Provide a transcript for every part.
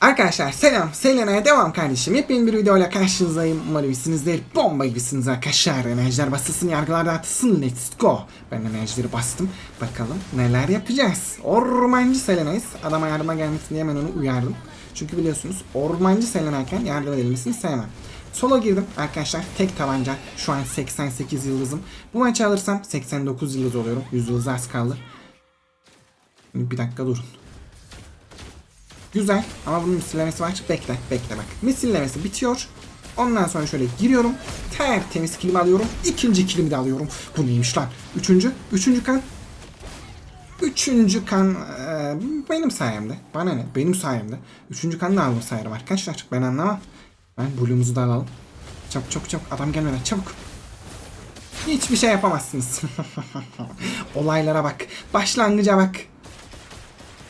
Arkadaşlar selam, Selena'ya devam kardeşim. Yepyeni bir videoyla karşınızdayım. Umarım iyisinizdir. Bomba gibisiniz arkadaşlar. Enerjiler basılsın, yargılar dağıtılsın. Let's go. Ben enerjileri bastım. Bakalım neler yapacağız. Ormancı Selena'yız. Adama yardıma gelmesin diye hemen onu uyardım. Çünkü biliyorsunuz ormancı Selena'yken yardım edilmesini sevmem. Solo girdim arkadaşlar. Tek tabanca. Şu an 88 yıldızım. Bu maçı alırsam 89 yıldız oluyorum. 100 yıldız az kaldı. Bir dakika durun. Güzel ama bunun misillemesi var. Bekle bekle bak. Misillemesi bitiyor. Ondan sonra şöyle giriyorum. Tertemiz kilimi alıyorum. İkinci kilimi de alıyorum. Bu neymiş lan? Üçüncü. Üçüncü kan. Üçüncü kan e, benim sayemde. Bana ne? Benim sayemde. Üçüncü kan da aldım sayarım arkadaşlar. Ben anlamam. Ben Blue'umuzu da alalım. Çabuk çabuk çabuk. Adam gelmeden çabuk. Hiçbir şey yapamazsınız. Olaylara bak. Başlangıca bak.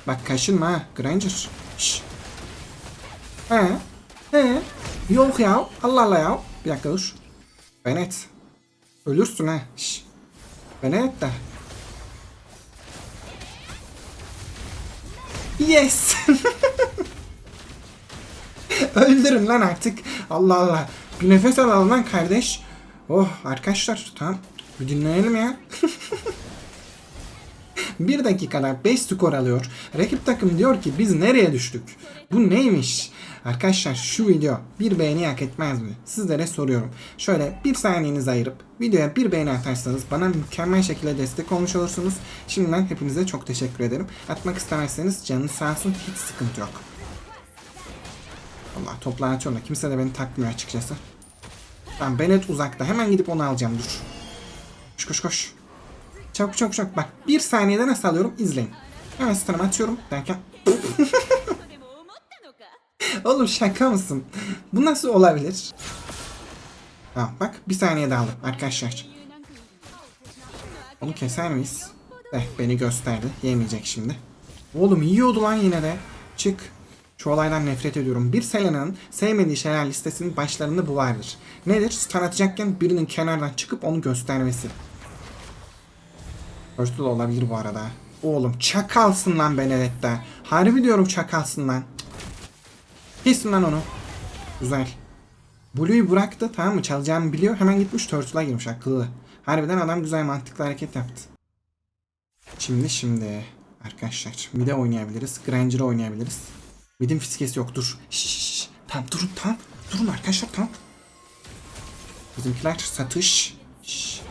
Bak kaşınma ha Granger. Şş. He. He. Yok ya. Allah Allah ya. Bir dakika dur. Benet. Ölürsün ha. Şş. Benet de. Yes. Öldürün lan artık. Allah Allah. Bir nefes alalım lan kardeş. Oh arkadaşlar tamam. Bir dinleyelim ya. Bir dakikada 5 skor alıyor. Rakip takım diyor ki biz nereye düştük? Bu neymiş? Arkadaşlar şu video bir beğeni hak etmez mi? Sizlere soruyorum. Şöyle bir saniyenizi ayırıp videoya bir beğeni atarsanız bana mükemmel şekilde destek olmuş olursunuz. Şimdiden hepinize çok teşekkür ederim. Atmak istemezseniz canınız sağ olsun hiç sıkıntı yok. Allah toplar atıyorum da kimse de beni takmıyor açıkçası. Tamam Bennett uzakta. Hemen gidip onu alacağım dur. Koş koş koş. Çabuk çabuk çabuk bak. Bir saniyede nasıl alıyorum izleyin. Hemen stun'ımı atıyorum derken. Oğlum şaka mısın? Bu nasıl olabilir? Tamam bak bir saniyede aldım arkadaşlar. Onu keser miyiz? Eh beni gösterdi. Yemeyecek şimdi. Oğlum yiyordu lan yine de. Çık. Şu olaydan nefret ediyorum. Bir Selena'nın sevmediği şeyler listesinin başlarında bu vardır. Nedir? Stun atacakken birinin kenardan çıkıp onu göstermesi. De olabilir bu arada. Oğlum çakalsın lan Benedetta. Harbi diyorum çakalsın lan. Kesin lan onu. Güzel. Blue'yu bıraktı tamam mı? Çalacağını biliyor. Hemen gitmiş Turtle'a girmiş akıllı. Harbiden adam güzel mantıklı hareket yaptı. Şimdi şimdi. Arkadaşlar mid'e oynayabiliriz. Granger'ı oynayabiliriz. Mid'in fiskesi yok dur. Şşş. Tamam durun tamam. Durun arkadaşlar tamam. Bizimkiler satış. Şşş.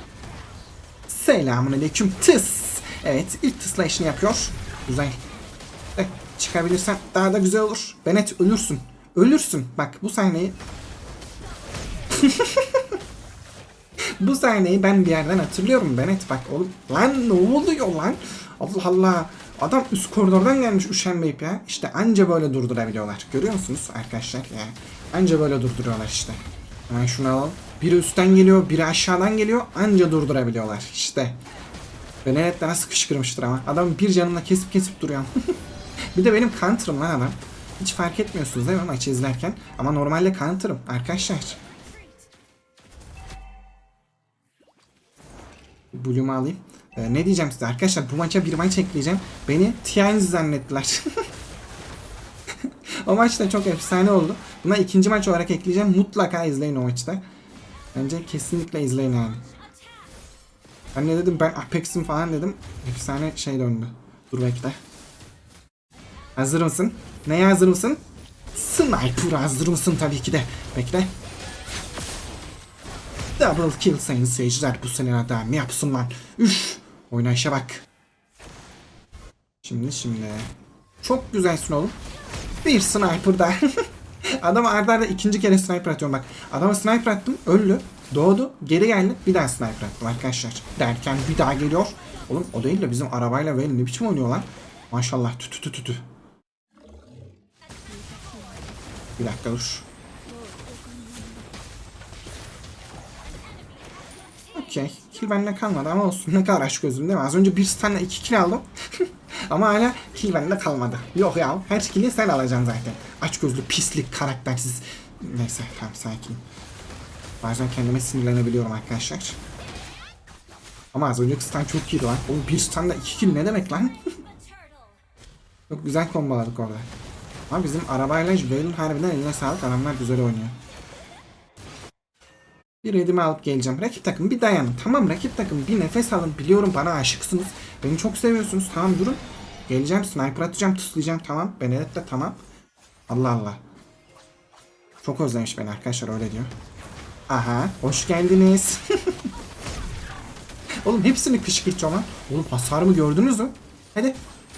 Selamun aleyküm tıs. Evet ilk tıslayışını yapıyor. Güzel. Eh, çıkabilirsem daha da güzel olur. Benet ölürsün. Ölürsün. Bak bu sahneyi bu sahneyi ben bir yerden hatırlıyorum Benet bak oğlum. Lan ne oluyor lan? Allah Allah. Adam üst koridordan gelmiş üşenmeyip ya. İşte anca böyle durdurabiliyorlar. Görüyor musunuz arkadaşlar ya? Anca böyle durduruyorlar işte. Hemen şunu alalım. Biri üstten geliyor, biri aşağıdan geliyor. Anca durdurabiliyorlar. İşte. Benet de nasıl kışkırmıştır ama. Adam bir canımla kesip kesip duruyor. bir de benim counter'ım lan adam. Hiç fark etmiyorsunuz değil mi maçı izlerken? Ama normalde counter'ım arkadaşlar. Blue'umu alayım. Ee, ne diyeceğim size arkadaşlar bu maça bir maç ekleyeceğim. Beni TNZ zannettiler. o maç da çok efsane oldu. Buna ikinci maç olarak ekleyeceğim. Mutlaka izleyin o maçta. Bence kesinlikle izleyin yani. Ben ne dedim ben Apex'im falan dedim. Efsane şey döndü. Dur bekle. Hazır mısın? Neye hazır mısın? Sniper hazır mısın tabii ki de. Bekle. Double kill sayın seyirciler bu sene ne yapsın lan? Üf! Oynayışa bak. Şimdi şimdi. Çok güzelsin oğlum. Bir sniper daha. Adama arda arda ikinci kere sniper atıyorum bak. Adama sniper attım öldü. Doğdu. Geri geldi. Bir daha sniper attım arkadaşlar. Derken bir daha geliyor. Oğlum o değil de bizim arabayla böyle ne biçim oynuyorlar. Maşallah tü tü tü tü tü. Bir dakika dur. Okey. Kill bende kalmadı ama olsun. Ne kadar aşk gözüm değil mi? Az önce bir stun'la iki kill aldım. ama hala kill bende kalmadı. Yok ya. Her kill'i sen alacaksın zaten. Aç gözlü, pislik, karaktersiz. Neyse tamam sakin. Bazen kendime sinirlenebiliyorum arkadaşlar. Ama az önceki stun çok iyiydi lan. Oğlum bir stun'la iki kill ne demek lan? çok güzel komboladık orada. Ama bizim arabayla Veil'in harbiden eline sağlık. Adamlar güzel oynuyor. Bir redimi alıp geleceğim. Rakip takım bir dayanın. Tamam rakip takım bir nefes alın. Biliyorum bana aşıksınız. Beni çok seviyorsunuz. Tamam durun. Geleceğim sniper atacağım tıslayacağım. Tamam. Benedetta tamam. Allah Allah. Çok özlemiş beni arkadaşlar öyle diyor. Aha hoş geldiniz. Oğlum hepsini kışkırtacağım lan. Oğlum hasarımı gördünüz mü? Hadi.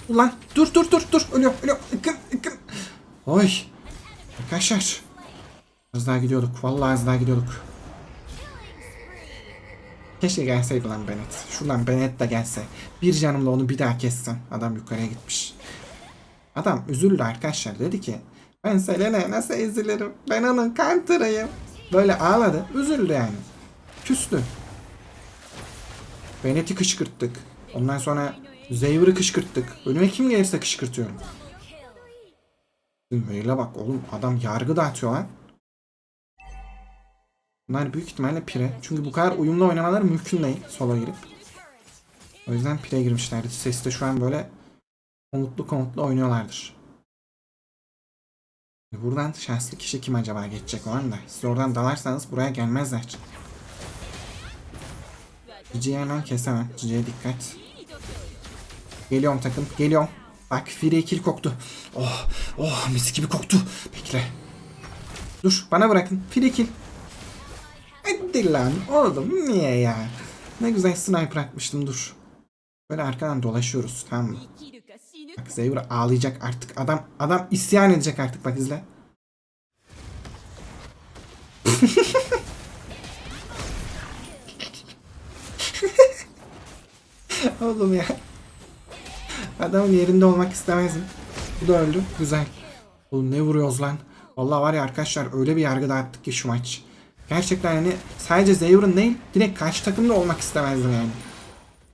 Ulan dur dur dur dur. Ölüyorum ölüyorum. Ikın ıkın. Oy. Arkadaşlar. Az daha gidiyorduk. Vallahi az daha gidiyorduk. Keşke gelseydi lan Bennett. Şuradan Bennett de gelse. Bir canımla onu bir daha kessem. Adam yukarıya gitmiş. Adam üzüldü arkadaşlar. Dedi ki ben Selena'ya nasıl ezilirim? Ben onun counter'ıyım. Böyle ağladı. Üzüldü yani. Küstü. Bennett'i kışkırttık. Ondan sonra Zeyver'ı kışkırttık. Önüme kim gelirse kışkırtıyorum. Böyle bak oğlum adam yargı dağıtıyor lan. Bunlar büyük ihtimalle pire. Çünkü bu kadar uyumlu oynamaları mümkün değil solo girip. O yüzden pire girmişlerdi. Sesi de şu an böyle komutlu komutlu oynuyorlardır. Buradan şanslı kişi kim acaba geçecek olan da. Siz oradan dalarsanız buraya gelmezler. Cici'yi hemen kesemem. Cici'ye dikkat. Geliyorum takım. Geliyorum. Bak free kill koktu. Oh oh mis gibi koktu. Bekle. Dur bana bırakın. Free kill. E, Hadi lan oğlum niye ya? Ne güzel sniper atmıştım dur. Böyle arkadan dolaşıyoruz tamam mı? Bak Zeyura ağlayacak artık. Adam adam isyan edecek artık bak izle. Oğlum ya. Adamın yerinde olmak istemezdim. Bu da öldü. Güzel. Oğlum ne vuruyoruz lan? Vallahi var ya arkadaşlar öyle bir yargı dağıttık ki şu maç. Gerçekten yani sadece Zeyur'un değil direkt karşı takımda olmak istemezdim yani.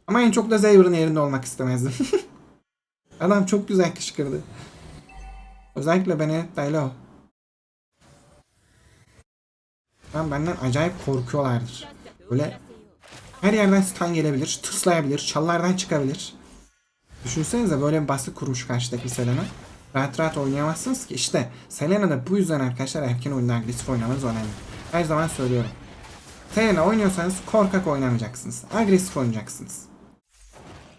Ama en çok da Zeyur'un yerinde olmak istemezdim. Adam çok güzel kışkırdı. Özellikle Benedetta'yla o. Ben benden acayip korkuyorlardır. Böyle her yerden stun gelebilir, tırslayabilir, çallardan çıkabilir. Düşünsenize böyle bir baskı kurmuş karşıdaki Selena. Rahat rahat oynayamazsınız ki. İşte Selena da bu yüzden arkadaşlar erken oyunda agresif oynamanız önemli. Her zaman söylüyorum. Selena oynuyorsanız korkak oynamayacaksınız. Agresif oynayacaksınız.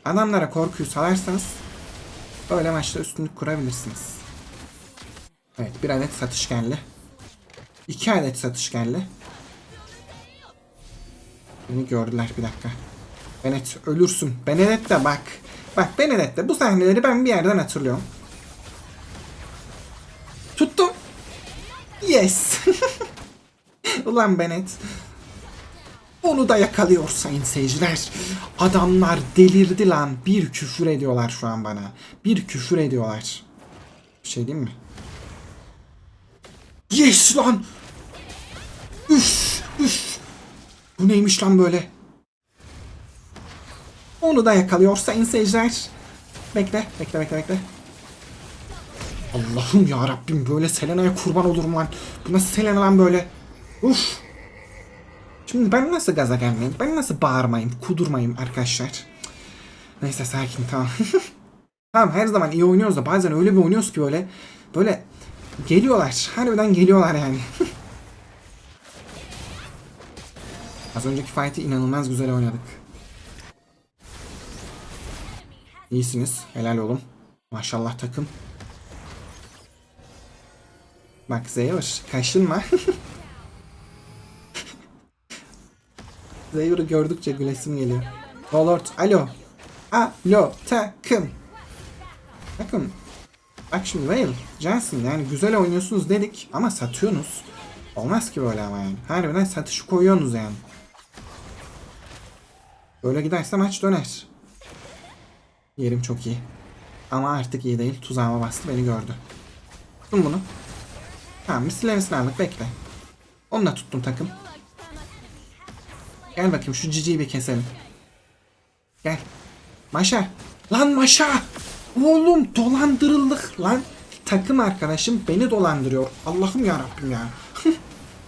Adamlara korkuyu salarsanız Böyle maçta üstünlük kurabilirsiniz. Evet bir adet satış geldi. İki adet satış geldi. Beni gördüler bir dakika. Benet ölürsün. Benedetta bak. Bak Benedetta bu sahneleri ben bir yerden hatırlıyorum. Tuttum. Yes. Ulan Benet. Onu da yakalıyor sayın seyirciler. Adamlar delirdi lan. Bir küfür ediyorlar şu an bana. Bir küfür ediyorlar. Bir şey diyeyim mi? Yes lan. Üf üf. Bu neymiş lan böyle? Onu da yakalıyor sayın seyirciler. Bekle bekle bekle bekle. Allah'ım ya Rabbim böyle Selena'ya kurban olurum lan. Bu nasıl Selena lan böyle? Uf. Şimdi ben nasıl gaza gelmeyeyim? Ben nasıl bağırmayayım, kudurmayayım arkadaşlar? Neyse sakin tamam. tamam her zaman iyi oynuyoruz da bazen öyle bir oynuyoruz ki böyle böyle geliyorlar. Harbiden geliyorlar yani. Az önceki fight'i inanılmaz güzel oynadık. İyisiniz. Helal olun. Maşallah takım. Bak Zeyver kaşınma. Zeyver'ı gördükçe gülesim geliyor. Lord, alo. Alo, takım. Takım. Bak şimdi Whale, Johnson yani güzel oynuyorsunuz dedik ama satıyorsunuz. Olmaz ki böyle ama yani. Harbiden satışı koyuyorsunuz yani. Böyle giderse maç döner. Yerim çok iyi. Ama artık iyi değil. Tuzağıma bastı beni gördü. Tuttum bunu. Tamam mislemesini aldık bekle. Onu da tuttum takım. Gel bakayım şu ciciyi bir keselim. Gel. Maşa. Lan Maşa. Oğlum dolandırıldık lan. Takım arkadaşım beni dolandırıyor. Allah'ım ya Rabbim ya.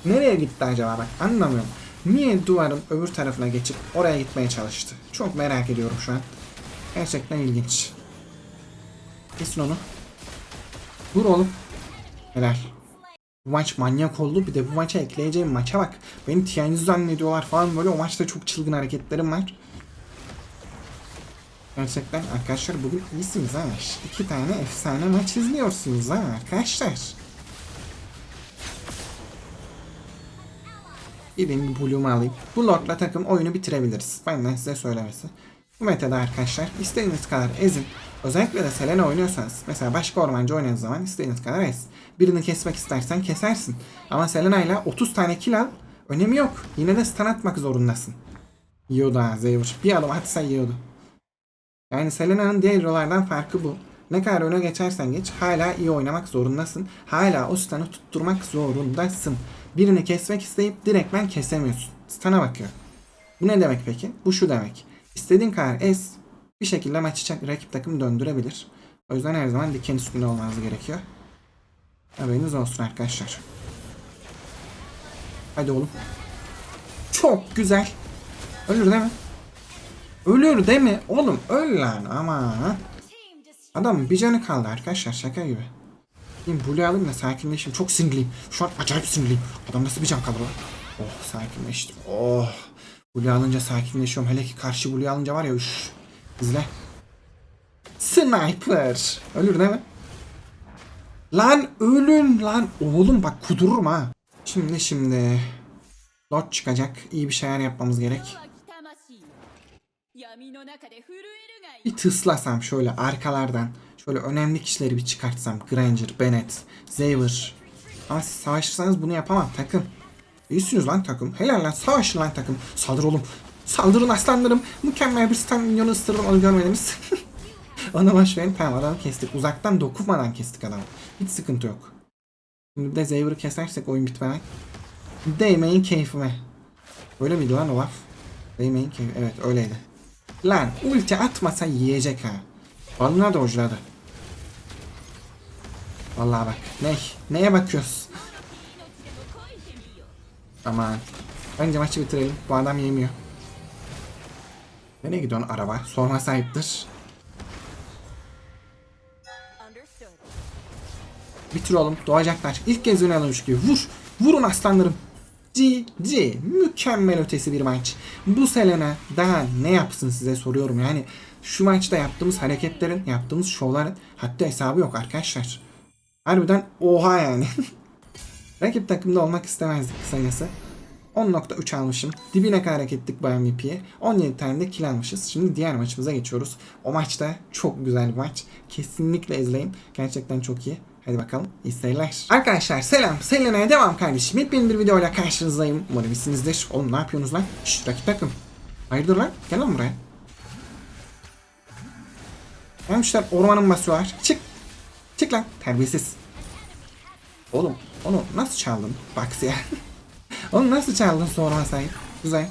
Nereye gitti acaba bak anlamıyorum. Niye duvarın öbür tarafına geçip oraya gitmeye çalıştı? Çok merak ediyorum şu an. Gerçekten ilginç. Kesin onu. Vur oğlum. Helal. Bu maç manyak oldu. Bir de bu maça ekleyeceğim maça bak. Beni TNC zannediyorlar falan böyle. O maçta çok çılgın hareketlerim var. Gerçekten arkadaşlar bugün iyisiniz ha. İki tane efsane maç izliyorsunuz ha arkadaşlar. Gideyim bir Blue'umu alayım. Bu Lord'la takım oyunu bitirebiliriz. Benden size söylemesi. Bu metada arkadaşlar istediğiniz kadar ezin. Özellikle de Selena oynuyorsanız. Mesela başka ormancı oynadığınız zaman istediğiniz kadar ez. Birini kesmek istersen kesersin. Ama Selena ile 30 tane kill al. Önemi yok. Yine de stun atmak zorundasın. Yiyordu ha Zeyver. Bir adım atsa yiyordu. Yani Selena'nın diğer hero'lardan farkı bu. Ne kadar öne geçersen geç hala iyi oynamak zorundasın. Hala o stun'ı tutturmak zorundasın. Birini kesmek isteyip direktmen kesemiyorsun. Stun'a bakıyor. Bu ne demek peki? Bu şu demek. İstediğin kadar ez bir şekilde maçı rakip takım döndürebilir. O yüzden her zaman diken üstünde olmanız gerekiyor. Haberiniz olsun arkadaşlar. Hadi oğlum. Çok güzel. Ölür değil mi? Ölür değil mi? Oğlum öl lan ama. Adam bir canı kaldı arkadaşlar şaka gibi. Şimdi Blue alayım da sakinleşeyim. Çok sinirliyim. Şu an acayip sinirliyim. Adam nasıl bir can kaldı lan? Oh sakinleştim. Oh. Blue alınca sakinleşiyorum. Hele ki karşı Blue alınca var ya üş. İzle. Sniper. Ölür değil mi? Lan ölün lan. Oğlum bak kudururum ha. Şimdi şimdi. Lord çıkacak. İyi bir şeyler yapmamız gerek. Bir tıslasam şöyle arkalardan. Şöyle önemli kişileri bir çıkartsam. Granger, Bennett, Xavier. Ama siz savaşırsanız bunu yapamam takım. İyisiniz lan takım. Helal lan savaşın lan takım. Saldır oğlum. Saldırın aslanlarım. Mükemmel bir stun milyonu ısırdım onu görmediniz. Ona verin. Tamam adamı kestik. Uzaktan dokunmadan kestik adamı. Hiç sıkıntı yok. Şimdi bir de Xavier'ı kesersek oyun bitmeden. Değmeyin keyfime. Öyle miydi lan o laf? Değmeyin keyfi. Evet öyleydi. Lan ulti atmasa yiyecek ha. Balına da hocladı. Vallahi bak. Ne? Neye bakıyoruz? Aman. Bence maçı bitirelim. Bu adam yemiyor. Nereye gidiyorsun araba? Sorma sahiptir. Bitir oğlum. Doğacaklar. İlk kez öne gibi. Vur. Vurun aslanlarım. GG. Mükemmel ötesi bir maç. Bu Selena daha ne yapsın size soruyorum. Yani şu maçta yaptığımız hareketlerin, yaptığımız şovların hatta hesabı yok arkadaşlar. Harbiden oha yani. Rakip takımda olmak istemezdik kısacası. 10.3 almışım. Dibine kadar hak ettik bu MVP'ye. 17 tane de kill almışız. Şimdi diğer maçımıza geçiyoruz. O maçta çok güzel bir maç. Kesinlikle izleyin. Gerçekten çok iyi. Hadi bakalım. İyi seyirler. Arkadaşlar selam. Selena'ya devam kardeşim. Yepyeni bir videoyla karşınızdayım. Umarım iyisinizdir. Oğlum ne yapıyorsunuz lan? Şşş rakip takım. Hayırdır lan? Gel lan buraya. Gelmişler ormanın basıyorlar. Çık. Çık lan. Terbiyesiz. Oğlum onu nasıl çaldın? Bak ya. Onu nasıl çaldın sorma sahip. Güzel.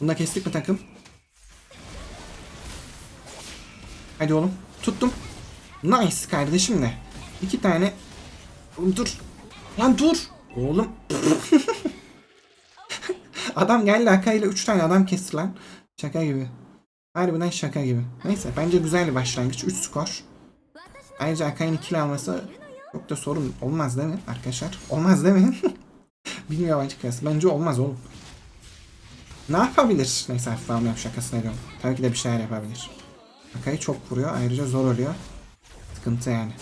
Bunu da kestik mi takım? Hadi oğlum. Tuttum. Nice kardeşim de. İki tane. Oğlum dur. Lan dur. Oğlum. adam geldi Akay'la üç tane adam kesti lan. Şaka gibi. Harbiden şaka gibi. Neyse bence güzel bir başlangıç. 3 skor. Ayrıca Akay'ın kill alması çok da sorun olmaz değil mi arkadaşlar? Olmaz değil mi? Bilmiyorum açıkçası. Bence olmaz oğlum. Ne yapabilir? Neyse hafif almıyorum şakasını ediyorum. Tabii ki de bir şeyler yapabilir. Akay'ı çok vuruyor. Ayrıca zor ölüyor. Sıkıntı yani.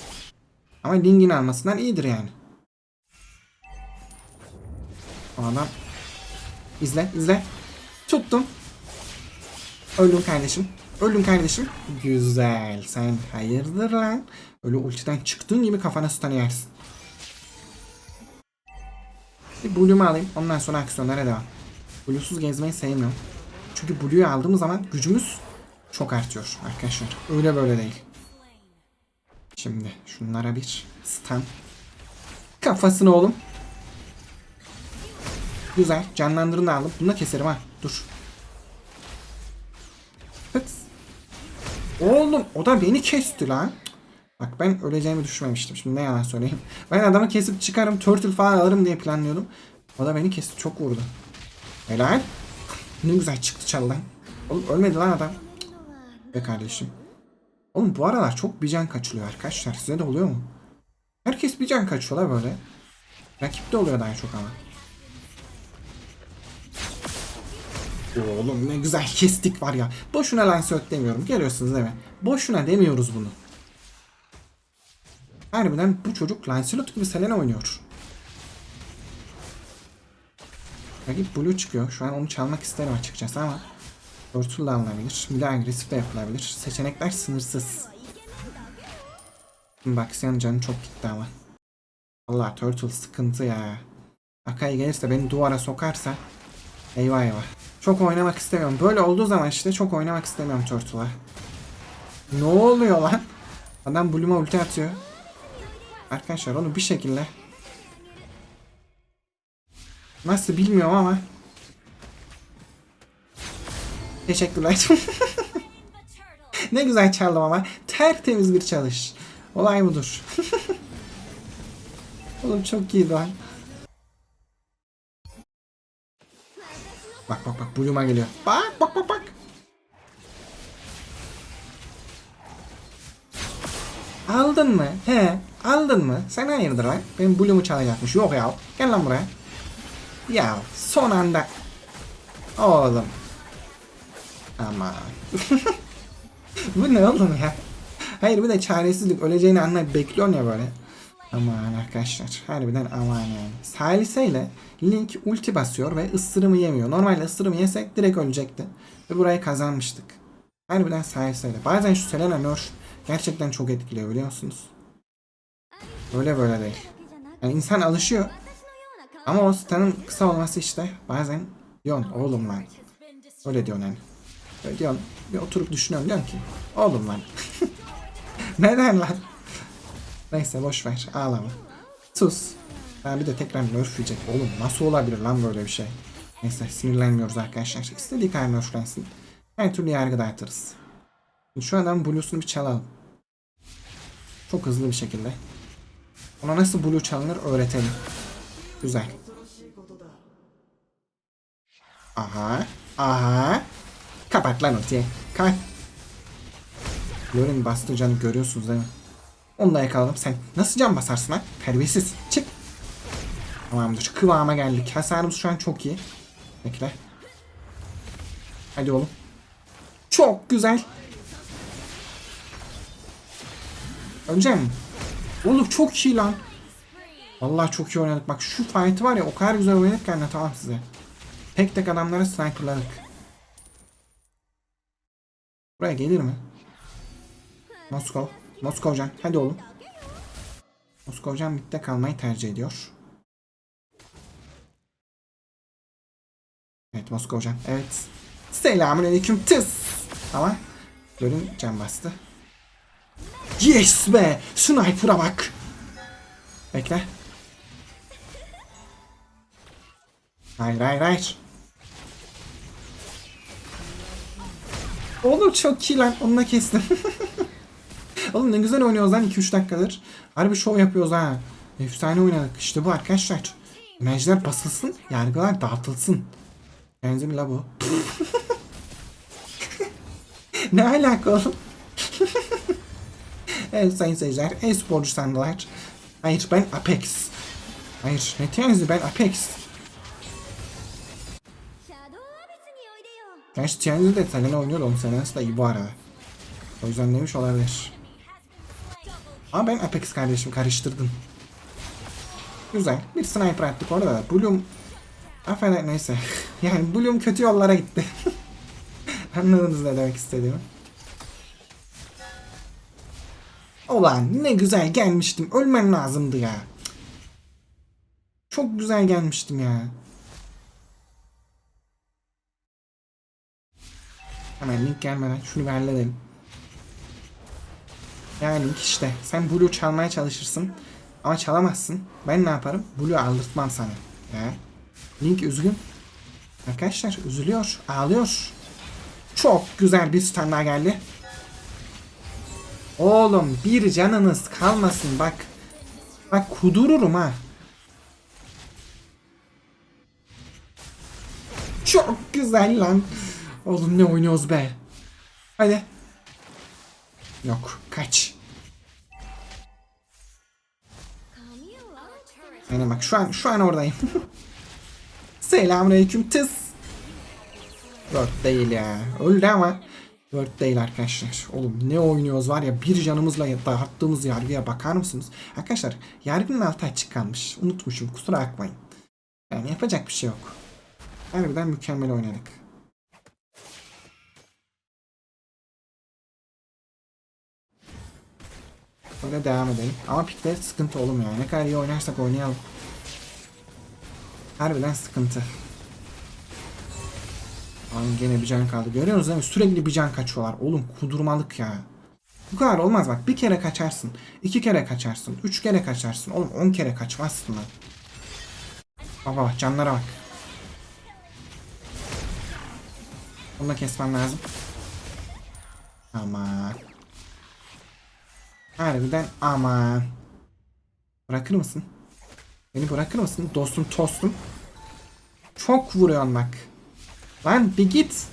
Ama Ling'in almasından iyidir yani. O adam. İzle, izle. Tuttum. Öldüm kardeşim. Öldüm kardeşim. Güzel. Sen hayırdır lan? Öyle ultiden çıktığın gibi kafana stun yersin. Bir Blue'umu alayım. Ondan sonra aksiyonlara devam. Blue'suz gezmeyi sevmiyorum. Çünkü Blue'yu aldığımız zaman gücümüz çok artıyor arkadaşlar. Öyle böyle değil. Şimdi şunlara bir stun. Kafasını oğlum. Güzel. Canlandırını aldım. Bunu da keserim ha. Dur. Hıts. Oğlum o da beni kesti lan. Bak ben öleceğimi düşünmemiştim. Şimdi ne yalan söyleyeyim. Ben adamı kesip çıkarım turtle falan alırım diye planlıyordum. O da beni kesti. Çok vurdu. Helal. ne güzel çıktı çaldan. Oğlum ölmedi lan adam. Be kardeşim. Oğlum bu aralar çok bir can kaçılıyor arkadaşlar. Size de oluyor mu? Herkes bir can kaçıyor la böyle. Rakipte oluyor daha çok ama. Oğlum ne güzel kestik var ya. Boşuna Lancelot demiyorum. Görüyorsunuz değil mi? Boşuna demiyoruz bunu. Harbiden bu çocuk Lancelot gibi Selena oynuyor. Rakip Blue çıkıyor. Şu an onu çalmak isterim açıkçası ama Turtle da alınabilir. De agresif de yapılabilir. Seçenekler sınırsız. Baksana canı çok gitti ama. Allah Turtle sıkıntı ya. Akai gelirse beni duvara sokarsa eyvah eyvah. Çok oynamak istemiyorum. Böyle olduğu zaman işte çok oynamak istemiyorum Turtle'a. Ne oluyor lan? Adam Bloom'a ulti atıyor. Arkadaşlar onu bir şekilde Nasıl bilmiyorum ama Teşekkürler. ne güzel çaldım ama. Tertemiz bir çalış. Olay budur. Oğlum çok iyi lan. Bak bak bak Bloom'a geliyor. Bak bak bak bak. Aldın mı? He, aldın mı? Sen hayırdır lan? Benim Bloom'u çalacakmış. Yok ya. Gel lan buraya. Ya son anda. Oğlum. Ama. Bu ne oğlum ya? Hayır bir de çaresizlik öleceğini anlayıp bekliyorsun ya böyle. Aman arkadaşlar harbiden aman yani. Salise ile Link ulti basıyor ve ısırımı yemiyor. Normalde ısırımı yesek direkt ölecekti. Ve burayı kazanmıştık. Harbiden Salise ile. Bazen şu Selena Nerf gerçekten çok etkiliyor biliyor musunuz? Öyle böyle değil. Yani insan alışıyor. Ama o stun'ın kısa olması işte bazen diyorsun oğlum lan. Öyle diyorsun yani. Diyorsun bir oturup düşünüyorum diyorsun ki oğlum lan. Neden lan? Neyse boş ver ağlama. Sus. Ha bir de tekrar nerf yiyecek. Oğlum nasıl olabilir lan böyle bir şey? Neyse sinirlenmiyoruz arkadaşlar. İstediği kadar nerflensin. Her türlü yargı dağıtırız. Şu adam blue'sunu bir çalalım. Çok hızlı bir şekilde. Ona nasıl blue çalınır öğretelim. Güzel. Aha. Aha. Kapat lan ultiyi. Kapat. Lorin bastığı görüyorsunuz değil mi? Onu da yakaladım. Sen nasıl can basarsın ha? Terbiyesiz. Çık. Tamamdır. Kıvama geldik. Hasarımız şu an çok iyi. Bekle. Hadi oğlum. Çok güzel. Öleceğim mi? Oğlum çok iyi lan. Vallahi çok iyi oynadık. Bak şu fight'ı var ya o kadar güzel oynadık ki anlatamam size. Tek tek adamları sniperladık. Buraya gelir mi? Moskov. Moskovcan. Hadi oğlum. Moskovcan midde kalmayı tercih ediyor. Evet Moskovcan. Evet. Selamünaleyküm tıs. Ama Görün can bastı. Yes be! Sniper'a bak. Bekle. Hayır hayır hayır. Oğlum çok iyi lan. Onu da kestim. Oğlum ne güzel oynuyoruz lan 2-3 dakikadır. Harbi şov yapıyoruz ha. Efsane oynadık. İşte bu arkadaşlar. Enerjiler basılsın, yargılar dağıtılsın. Benzin la bu. ne alaka oğlum? evet sayın seyirciler. E-sporcu sandılar. Hayır ben Apex. Hayır ne tenzi ben Apex. Gerçi Tianzi de Selena oynuyor onun Selena'sı da iyi bu arada. O yüzden demiş olabilir. Ama ben Apex kardeşim karıştırdım. Güzel. Bir sniper attık orada da. Bloom Affeder neyse. Yani Bloom kötü yollara gitti. Anladınız ne demek istediğimi. Ulan ne güzel gelmiştim. Ölmem lazımdı ya. Çok güzel gelmiştim ya. Hemen link gelmeden şunu bir halledelim. Yani işte. Sen Blue çalmaya çalışırsın. Ama çalamazsın. Ben ne yaparım? Blue aldırtmam sana. Ya. Link üzgün. Arkadaşlar üzülüyor. Ağlıyor. Çok güzel bir stun daha geldi. Oğlum bir canınız kalmasın bak. Bak kudururum ha. Çok güzel lan. Oğlum ne oynuyoruz be. Hadi. Yok kaç. Aynen bak şu an şu an oradayım. Selamünaleyküm tıs. Word değil ya. Öldü ama. Word değil arkadaşlar. Oğlum ne oynuyoruz var ya bir canımızla dağıttığımız yargıya bakar mısınız? Arkadaşlar yargının altı açık kalmış. Unutmuşum kusura bakmayın. Yani yapacak bir şey yok. Harbiden mükemmel oynadık. Böyle devam edelim. Ama pikler sıkıntı ya. Ne kadar iyi oynarsak oynayalım. Harbiden sıkıntı. Lan gene bir can kaldı. Görüyorsunuz değil mi? Sürekli bir can kaçıyorlar. Oğlum kudurmalık ya. Bu kadar olmaz bak. Bir kere kaçarsın. iki kere kaçarsın. Üç kere kaçarsın. Oğlum on kere kaçmazsın lan. Baba bak canlara bak. Bunu da kesmem lazım. Aman. Harbiden aman. Bırakır mısın? Beni bırakır mısın? Dostum tostum. Çok vuruyorsun bak. Lan bir git.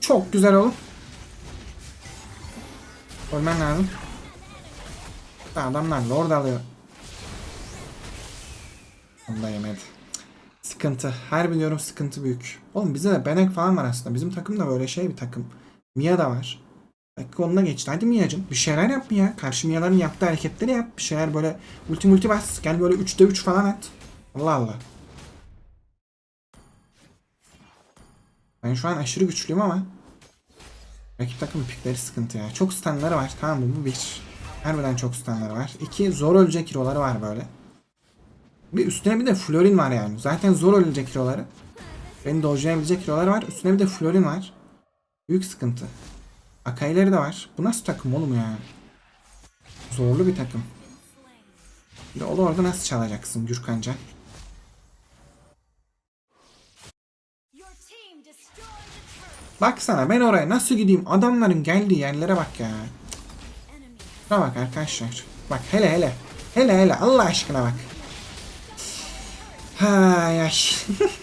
Çok güzel oğlum. Ölmen lazım. Adamlar lord alıyor. Onu da yemedi. Sıkıntı. Her biliyorum sıkıntı büyük. Oğlum bize de Benek falan var aslında. Bizim takım da böyle şey bir takım. Mia da var. Dakika onunla geçti. Hadi Mia'cım bir şeyler yap Mia. Karşı Mia'ların yaptığı hareketleri yap. Bir şeyler böyle ulti multi bas. Gel böyle 3'te 3 falan at. Allah Allah. Ben şu an aşırı güçlüyüm ama rakip takım pikleri sıkıntı ya. Çok stunları var. Tamam mı? Bu bir. Harbiden çok stunları var. İki zor ölecek hero'ları var böyle. Bir üstüne bir de Florin var yani. Zaten zor ölecek hero'ları. Beni dojlayabilecek hero'ları var. Üstüne bir de Florin var. Büyük sıkıntı. Akai'leri de var. Bu nasıl takım oğlum ya? Zorlu bir takım. Bir onu orada nasıl çalacaksın Gürkanca? Baksana ben oraya nasıl gideyim? Adamların geldiği yerlere bak ya. Şuna bak arkadaşlar. Bak hele hele. Hele hele Allah aşkına bak. Hay ay.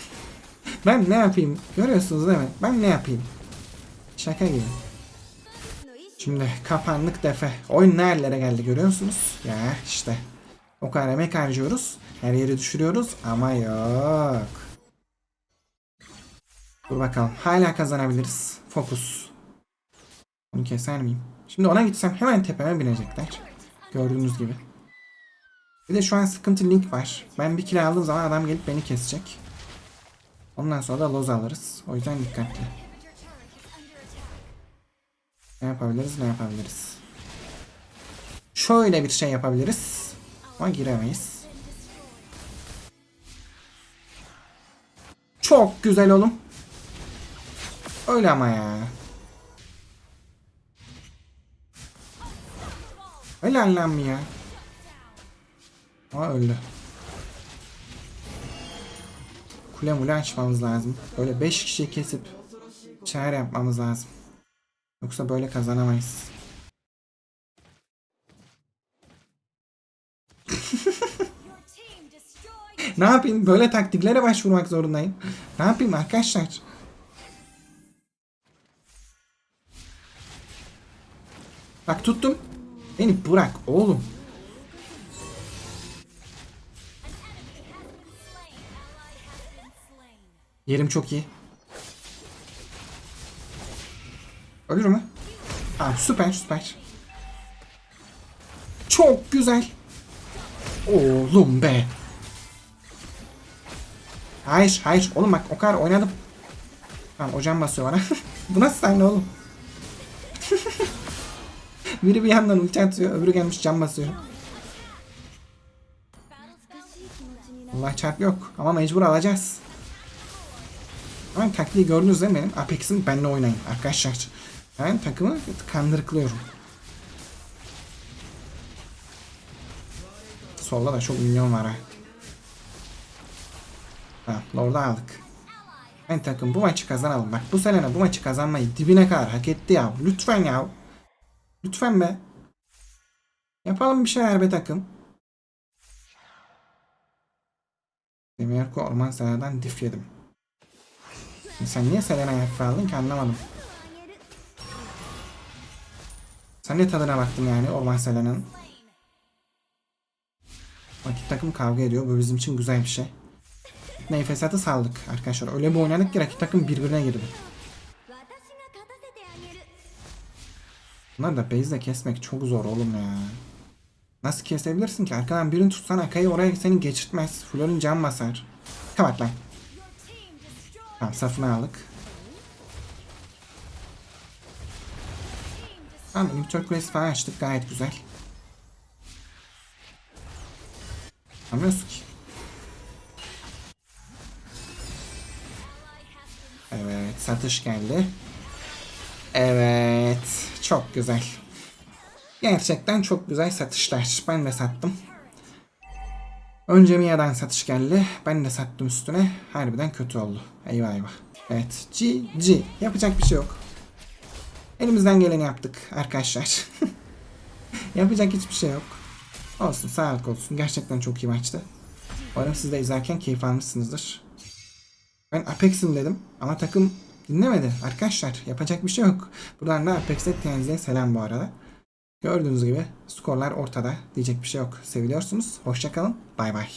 ben ne yapayım? Görüyorsunuz değil mi? Ben ne yapayım? Şaka gibi. Şimdi kapanlık defe. Oyun nerelere geldi görüyorsunuz? Ya işte. O kadar emek harcıyoruz. Her yeri düşürüyoruz ama yok. Dur bakalım. Hala kazanabiliriz. Fokus. Onu keser miyim? Şimdi ona gitsem hemen tepeme binecekler. Gördüğünüz gibi. Bir de şu an sıkıntı link var. Ben bir kill aldığım zaman adam gelip beni kesecek. Ondan sonra da loz alırız. O yüzden dikkatli. Ne yapabiliriz ne yapabiliriz. Şöyle bir şey yapabiliriz. Ama giremeyiz. Çok güzel oğlum. Öyle ama ya. Helal lan ya. Ama öldü. Kule mule açmamız lazım. Böyle 5 kişi kesip çağır yapmamız lazım. Yoksa böyle kazanamayız. Ne yapayım? Böyle taktiklere başvurmak zorundayım. Ne yapayım arkadaşlar? Bak tuttum. Beni bırak oğlum. Yerim çok iyi. Ölür mü? Tamam süper süper. Çok güzel. Oğlum be. Hayır hayır oğlum bak o kadar oynadım. Tamam hocam basıyor bana. Bu nasıl sahne oğlum? Biri bir yandan ulti atıyor öbürü gelmiş cam basıyor. Allah çarp yok ama mecbur alacağız. Ama taktiği gördünüz değil mi? Apex'in benimle oynayın arkadaşlar. Ben takımı kandırıklıyorum. Solda da çok milyon var ha. Ha, Lord'u aldık. Ben takım bu maçı kazanalım. Bak bu sene bu maçı kazanmayı dibine kadar hak etti ya. Lütfen ya. Lütfen be. Yapalım bir şeyler be takım. Demirko Orman Sera'dan dif yedim. Sen niye Selena'yı hafife aldın ki anlamadım. Sen de tadına baktın yani Orman Selena'nın. Rakip takım kavga ediyor. Bu bizim için güzel bir şey. Fitneyi fesatı saldık arkadaşlar. Öyle bir oynadık ki rakip takım birbirine girdi. Bunlar da base'de kesmek çok zor oğlum ya. Nasıl kesebilirsin ki? Arkadan birini tutsan Akai'yi oraya seni geçirtmez. Flor'un can basar. Kapat lan. Tamam safını aldık. Tamam inhibitor kulesi falan açtık gayet güzel. Anlamıyorsun ki. Evet satış geldi. Evet çok güzel. Gerçekten çok güzel satışlar. Ben de sattım. Önce Mia'dan satış geldi. Ben de sattım üstüne. Harbiden kötü oldu. Eyvah eyvah. Evet. GG. Yapacak bir şey yok. Elimizden geleni yaptık arkadaşlar. Yapacak hiçbir şey yok. Olsun sağlık olsun. Gerçekten çok iyi maçtı. Umarım siz de izlerken keyif almışsınızdır. Ben Apex'im dedim ama takım dinlemedi arkadaşlar. Yapacak bir şey yok. Buradan da Apex'e Tenzi'ye selam bu arada. Gördüğünüz gibi skorlar ortada. Diyecek bir şey yok. Seviliyorsunuz. Hoşçakalın. Bay bay.